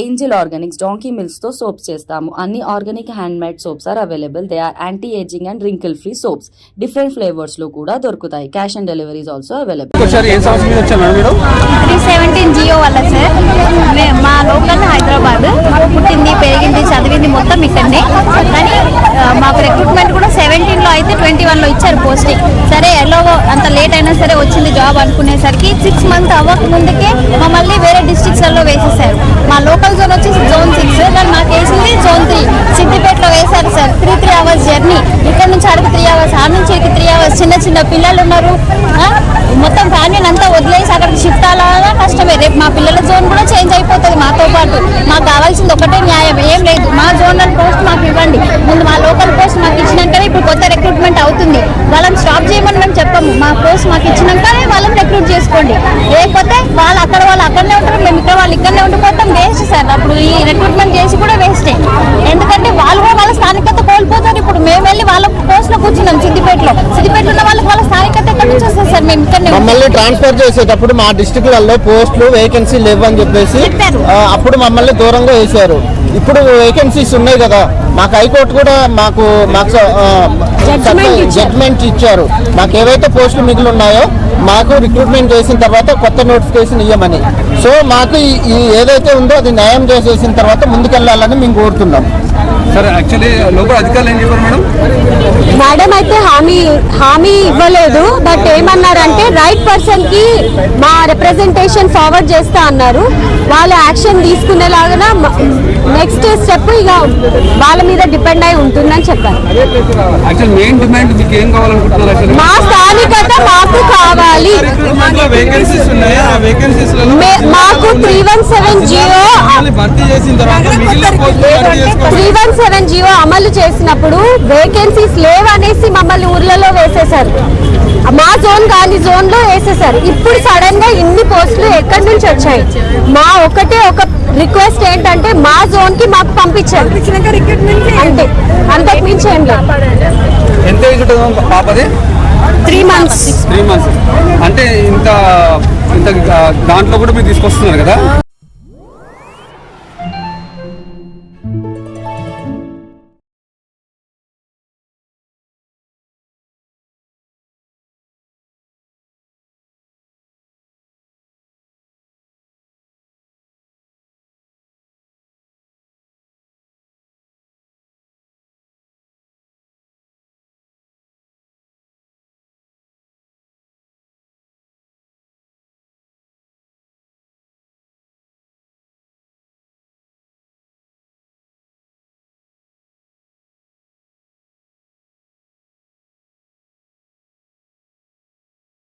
Angel organics donkey మిల్క్స్తో soaps చేస్తాము. అన్ని organic hand made soaps are available. They are anti ageing and wrinkle free soaps. Different ఫ్లేవర్స్లో కూడా దొరుకుతాయి. Cash on deliveries also available. Seventeen GO వల్ల sir. మే- local Hyderabad మాకు పుట్టింది పెరిగింది చదివింది మొత్తం ఇక్కడనే. కానీ మాకు రిక్రూట్మెంట్ కూడా సెవెంటీన్లో అయితే ట్వంటీ వన్లో ఇచ్చారు పోస్టింగ్ సరే ఎలాగో అంత లేట్ సరే వచ్చింది జాబ్ అనుకునేసరికి సిక్స్ మంత్ అవ్వక ముందుకే మమ్మల్ని వేరే డిస్ట్రిక్ట్స్లో వేసేసారు. మా లోకల్ జోన్ వచ్చి జోన్ సిక్స్ కానీ మాకు వేసింది జోన్ త్రీ సిద్దిపేటలో వేశారు sir. Three three hours journey ఇక్కడ నుంచి అడిగి త్రీ అవర్స్ ఆడ నుంచి ఇక్కడికి త్రీ అవర్స్ చిన్న చిన్న పిల్లలు ఉన్నారు. మొత్తం ఫ్యామిలీని అంతా వదిలేసి అక్కడికి షిఫ్ట్ అవ్వాలన్నా కష్టమే. రేపు మా పిల్లల జోన్ కూడా చేంజ్ అయిపోతుంది మాతో పాటు. మాకు కావాల్సింది ఒకటే న్యాయం. ఏం లేదు. మా జోన్లో పోస్ట్ మాకు ఇవ్వండి ముందు మా లోకల్ పోస్ట్ మాకు ఇచ్చినాకనే ఇప్పుడు కొత్త రిక్రూట్మెంట్ అవుతుంది. వాళ్ళని స్టాప్ చేయమని మేము చెప్పము. మా పోస్ట్ మాకు ఇచ్చినాకనే వాళ్ళని రిక్రూట్ చేసుకోండి. లేకపోతే వాళ్ళు అక్కడ వాళ్ళు అక్కడనే ఉంటారు మేము ఇక్కడ వాళ్ళు ఇక్కడనే ఉండిపోతాం. Waste sir. అప్పుడు ఈ రిక్రూట్మెంట్ చేసి కూడా వేస్టే ఎందుకంటే వాళ్ళు కూడా వాళ్ళ స్థానికత కోల్పోతారు. ఇప్పుడు మేము వెళ్ళి వాళ్ళ పోస్ట్లో కూర్చున్నాం సిద్దిపేటలో. సిద్దిపేటలో ఉన్న వాళ్ళకి వాళ్ళ స్థానికత ఎక్కడి నుంచి వస్తుంది సార్? మేము ఇక్కడనే. మమ్మల్ని ట్రాన్స్ఫర్ చేసేటప్పుడు మా డిస్టిక్లలో పోస్టులు వేకెన్సీ లేవు అని చెప్పేసి అప్పుడు మమ్మల్ని దూరంగా వేశారు. ఇప్పుడు వేకెన్సీస్ ఉన్నాయి కదా. మాకు హైకోర్టు కూడా మాకు మాకు జడ్జ్మెంట్ ఇచ్చారు. మాకు ఏవైతే పోస్టులు మిగిలి ఉన్నాయో మాకు రిక్రూట్మెంట్ చేసిన తర్వాత కొత్త నోటిఫికేషన్ ఇవ్వమని సో మాకు ఈ- ఏదైతే ఉందో అది న్యాయం చేసేసిన తర్వాత ముందుకెళ్ళాలని మేము కోరుతున్నాం. మేడం? అయితే హామీ హామీ ఇవ్వలేదు బట్ ఏమన్నారంటే రైట్ పర్సన్కి మా రిప్రజెంటేషన్ ఫార్వర్డ్ చేస్తా అన్నారు. వాళ్ళు యాక్షన్ తీసుకునేలాగా నెక్స్ట్ స్టెప్ ఇక వాళ్ళ మీద డిపెండ్ అయి ఉంటుందని చెప్పారు. యాక్చువల్ మెయిన్ డిమాండ్ మీకు ఏం కావాలనుకుంటున్నారు యాక్చువల్లీ మా స్థానికత మాకు కావాలి. వేకెన్సీస్ ఉన్నాయి? ఆ వేకెన్సీస్ మే- మాకు త్రీ వన్ సెవెన్ చేసుకోవాలి త్రీ వన్ సెవెన్ జియో అమలు చేసినప్పుడు వేకెన్సీస్ లేవనేసి మమ్మల్ని ఊర్లలో వేసేశారు. మా జోన్ కాని జోన్లో వేసేశారు ఇప్పుడు సడన్గా ఇన్ని పోస్టులు ఎక్కడి నుంచి వచ్చాయి? మా ఒకటే ఒక రిక్వెస్ట్ ఏంటంటే మా జోన్కి మాకు పంపించారు. అంతే. అంతకు మించి ఏం లేదు. పాపది? Three months. Three months. అంటే ఇంత ఇంత దాంట్లో కూడా మీరు తీసుకొస్తున్నారు కదా?